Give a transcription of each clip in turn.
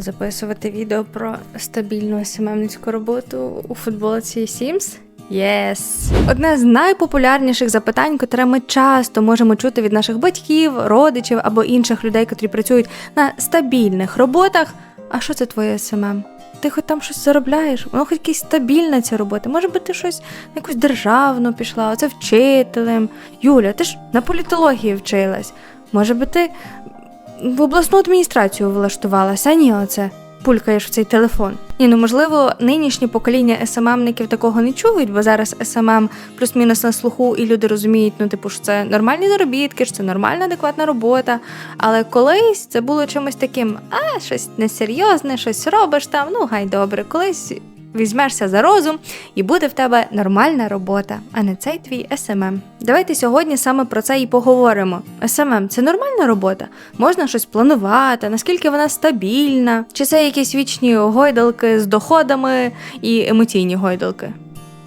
записувати відео про стабільну СММницьку роботу у футболці Sims? Єс! Одне з найпопулярніших запитань, котре ми часто можемо чути від наших батьків, родичів або інших людей, котрі працюють на стабільних роботах. А що це твоє СММ? Ти хоч там щось заробляєш? Воно хоч якась стабільна ця робота. Може би ти щось на якусь державну пішла, оце вчителем. Юля, ти ж на політології вчилась. Може би ти в обласну адміністрацію влаштувалася, ні, оце пулькаєш в цей телефон. Ні, ну можливо, нинішнє покоління СММників такого не чують, бо зараз СММ плюс-мінус на слуху, і люди розуміють, ну типу, що це нормальні заробітки, що це нормальна, адекватна робота. Але колись це було чимось таким, а щось несерйозне, щось робиш там, ну гай добре, колись. Візьмешся за розум, і буде в тебе нормальна робота, а не цей твій СММ. Давайте сьогодні саме про це і поговоримо. СММ це нормальна робота? Можна щось планувати, наскільки вона стабільна, чи це якісь вічні гойдалки з доходами і емоційні гойдалки?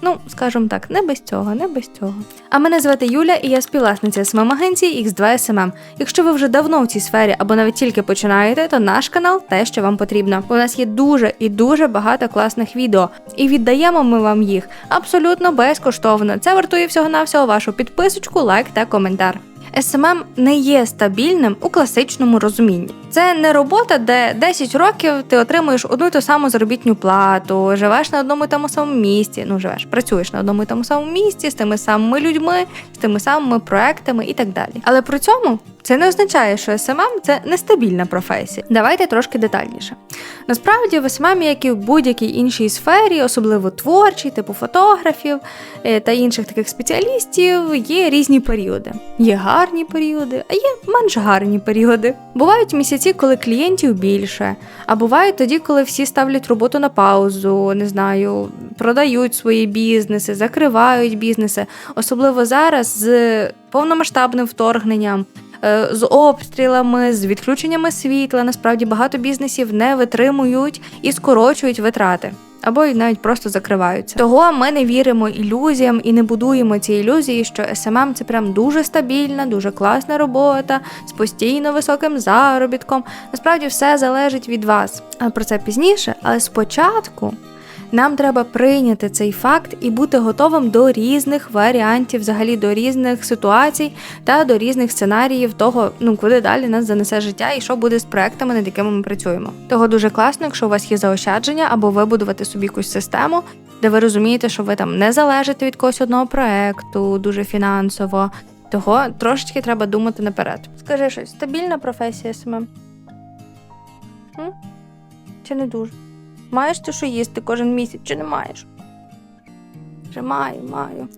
Ну, скажімо так, не без цього, не без цього. А мене звати Юля, і я співвласниця СММ агенції X2 SMM. Якщо ви вже давно в цій сфері або навіть тільки починаєте, то наш канал те, що вам потрібно. У нас є дуже і дуже багато класних відео, і віддаємо ми вам їх абсолютно безкоштовно. Це вартує всього навсього вашу підписочку, лайк та коментар. SMM не є стабільним у класичному розумінні. Це не робота, де 10 років ти отримуєш одну й ту саму заробітну плату, живеш на одному і тому самому місці. Ну живеш, працюєш на одному і тому самому місці з тими самими людьми, з тими самими проектами і так далі. Але при цьому це не означає, що SMM – це нестабільна професія. Давайте трошки детальніше. Насправді, в SMM, як і в будь-якій іншій сфері, особливо творчій, типу фотографів е, та інших таких спеціалістів, є різні періоди. Є гарні періоди, а є менш гарні періоди. Бувають місяці, коли клієнтів більше, а бувають тоді, коли всі ставлять роботу на паузу, не знаю, продають свої бізнеси, закривають бізнеси, особливо зараз з повномасштабним вторгненням. Е, З обстрілами, з відключеннями світла, насправді багато бізнесів не витримують і скорочують витрати. Або й навіть просто закриваються. Того ми не віримо ілюзіям і не будуємо ці ілюзії, що SMM – це прям дуже стабільна, дуже класна робота з постійно високим заробітком. Насправді все залежить від вас. Про це пізніше, але спочатку нам треба прийняти цей факт і бути готовим до різних варіантів, взагалі до різних ситуацій та до різних сценаріїв того, ну куди далі нас занесе життя і що буде з проектами, над якими ми працюємо. Того дуже класно, якщо у вас є заощадження або вибудувати собі якусь систему, де ви розумієте, що ви там не залежите від когось одного проекту, дуже фінансово. Того трошечки треба думати наперед. Скажи щось, стабільна професія СММ? М? Чи не дуже? Маєш ти що їсти кожен місяць, чи не маєш? Вже маю, маю.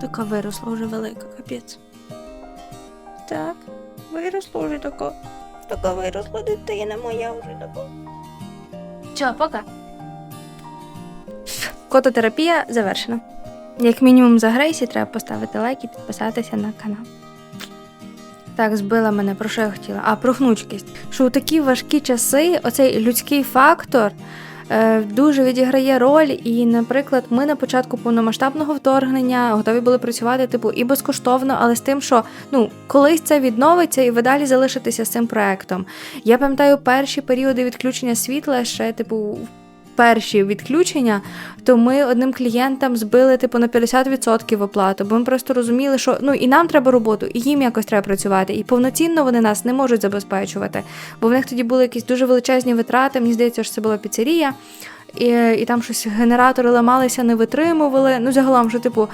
Така виросла вже велика, капець. Так, виросла вже така. Така виросла дитина моя вже така. Все, пока. Кототерапія завершена. Як мінімум за Грейсі треба поставити лайк і підписатися на канал. Так, збила мене, про що я хотіла? А, про гнучкість. Що у такі важкі часи оцей людський фактор е, дуже відіграє роль. І, наприклад, ми на початку повномасштабного вторгнення готові були працювати, типу, і безкоштовно, але з тим, що ну, колись це відновиться, і ви далі залишитеся з цим проектом. Я пам'ятаю перші періоди відключення світла ще, типу, перші відключення, то ми одним клієнтам збили типу на 50% оплату, бо ми просто розуміли, що ну і нам треба роботу, і їм якось треба працювати. І повноцінно вони нас не можуть забезпечувати. Бо в них тоді були якісь дуже величезні витрати. Мені здається, що це була піцерія, і, і там щось генератори ламалися, не витримували. Ну, загалом, що типу.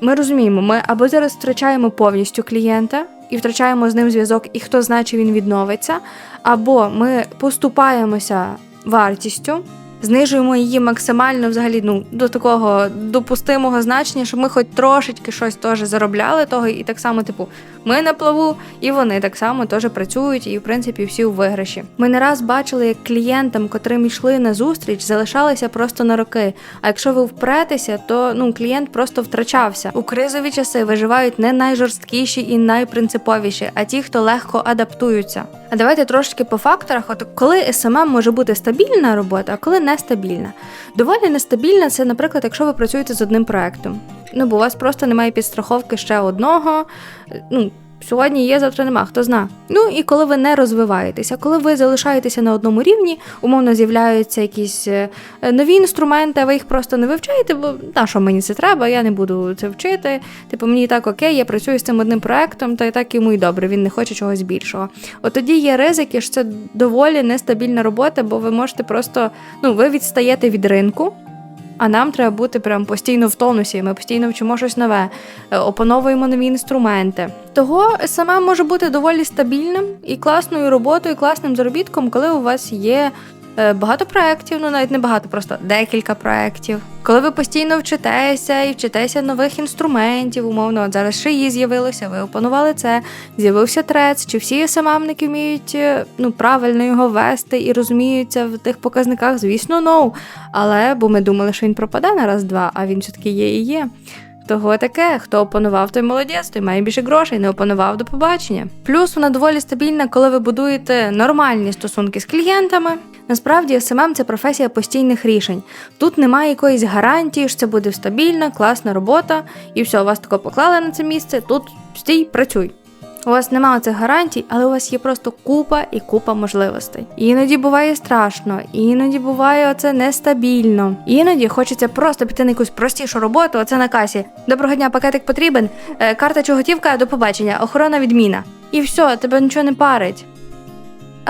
Ми розуміємо, ми або зараз втрачаємо повністю клієнта і втрачаємо з ним зв'язок, і хто знає, чи він відновиться, або ми поступаємося вартістю, знижуємо її максимально взагалі ну, до такого допустимого значення, щоб ми хоч трошечки щось теж заробляли того, і так само, типу, ми на плаву, і вони так само теж працюють, і в принципі всі у виграші. Ми не раз бачили, як клієнтам, котрим йшли на зустріч, залишалися просто на роки. А якщо ви впретеся, то ну клієнт просто втрачався. У кризові часи виживають не найжорсткіші і найпринциповіші, а ті, хто легко адаптуються. А давайте трошечки по факторах. От коли СММ може бути стабільна робота, а коли нестабільна. Доволі нестабільна це, наприклад, якщо ви працюєте з одним проектом. Ну, бо у вас просто немає підстраховки ще одного. Ну, Сьогодні є, завтра нема, хто зна. Ну і коли ви не розвиваєтеся, коли ви залишаєтеся на одному рівні, умовно з'являються якісь е, нові інструменти, а ви їх просто не вивчаєте, бо на що мені це треба, я не буду це вчити. Типу, мені і так окей, я працюю з цим одним проектом, та і так йому і добре, він не хоче чогось більшого. От тоді є ризики, що це доволі нестабільна робота, бо ви можете просто ну, ви відстаєте від ринку. А нам треба бути прям постійно в тонусі. Ми постійно вчимо щось нове, е, опановуємо нові інструменти. Того саме може бути доволі стабільним і класною роботою, і класним заробітком, коли у вас є багато проєктів, ну навіть не багато, просто декілька проєктів. Коли ви постійно вчитеся і вчитеся нових інструментів, умовно, от зараз шиї з'явилося, ви опанували це, з'явився трец, чи всі СММники вміють е, ну, правильно його вести і розуміються в тих показниках, звісно, no. Але бо ми думали, що він пропаде на раз-два, а він все-таки є і є. Того таке, хто опанував, той молодець, той має більше грошей, не опанував до побачення. Плюс вона доволі стабільна, коли ви будуєте нормальні стосунки з клієнтами. Насправді, СММ – це професія постійних рішень. Тут немає якоїсь гарантії, що це буде стабільна, класна робота, і все, вас тако поклали на це місце. Тут стій, працюй. У вас немає цих гарантій, але у вас є просто купа і купа можливостей. Іноді буває страшно, іноді буває оце нестабільно. Іноді хочеться просто піти на якусь простішу роботу, оце на касі. Доброго дня, пакетик потрібен, е, карта чи готівка до побачення, охорона відміна. І все, тебе нічого не парить.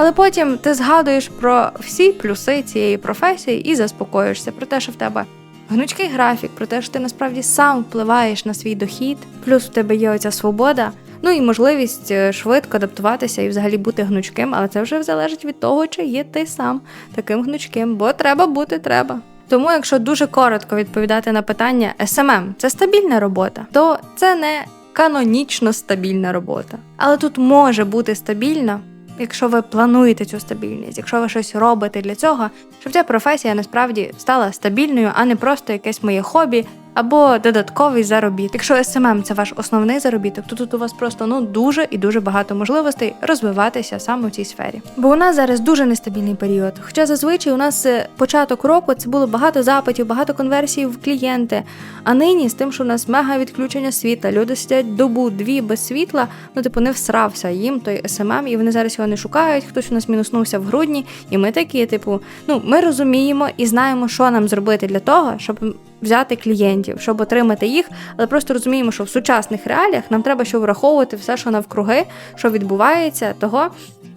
Але потім ти згадуєш про всі плюси цієї професії і заспокоїшся про те, що в тебе гнучкий графік, про те, що ти насправді сам впливаєш на свій дохід, плюс в тебе є оця свобода. Ну і можливість е, швидко адаптуватися і взагалі бути гнучким, але це вже залежить від того, чи є ти сам таким гнучким, бо треба бути треба. Тому, якщо дуже коротко відповідати на питання SMM – це стабільна робота, то це не канонічно стабільна робота. Але тут може бути стабільна, якщо ви плануєте цю стабільність, якщо ви щось робите для цього, щоб ця професія насправді стала стабільною, а не просто якесь моє хобі або додатковий заробіток. Якщо SMM – це ваш основний заробіток, то тут у вас просто ну дуже і дуже багато можливостей розвиватися саме в цій сфері. Бо у нас зараз дуже нестабільний період. Хоча зазвичай у нас е, початок року це було багато запитів, багато конверсій в клієнти. А нині з тим, що у нас мега відключення світла, люди сидять добу дві без світла, ну типу не всрався їм той SMM, і вони зараз його не шукають. Хтось у нас мінуснувся в грудні, і ми такі, типу, ну ми розуміємо і знаємо, що нам зробити для того, щоб взяти клієнтів, щоб отримати їх, але просто розуміємо, що в сучасних реаліях нам треба ще враховувати все, що навкруги, що відбувається, того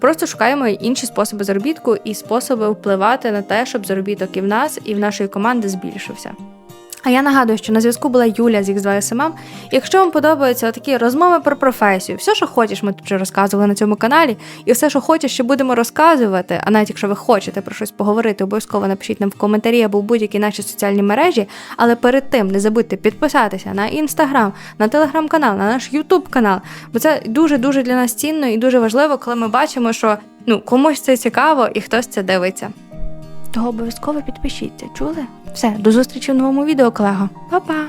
просто шукаємо інші способи заробітку і способи впливати на те, щоб заробіток і в нас, і в нашої команди збільшився. А я нагадую, що на зв'язку була Юля з X2SMM. Якщо вам подобаються такі розмови про професію, все, що хочеш, ми тут вже розказували на цьому каналі, і все, що хочеш, ще будемо розказувати. А навіть якщо ви хочете про щось поговорити, обов'язково напишіть нам в коментарі або в будь-які наші соціальні мережі. Але перед тим не забудьте підписатися на інстаграм, на телеграм-канал, на наш Ютуб канал, бо це дуже дуже для нас цінно і дуже важливо, коли ми бачимо, що ну комусь це цікаво і хтось це дивиться. Того обов'язково підпишіться, чули? Все, до зустрічі в новому відео, колего. Па-па!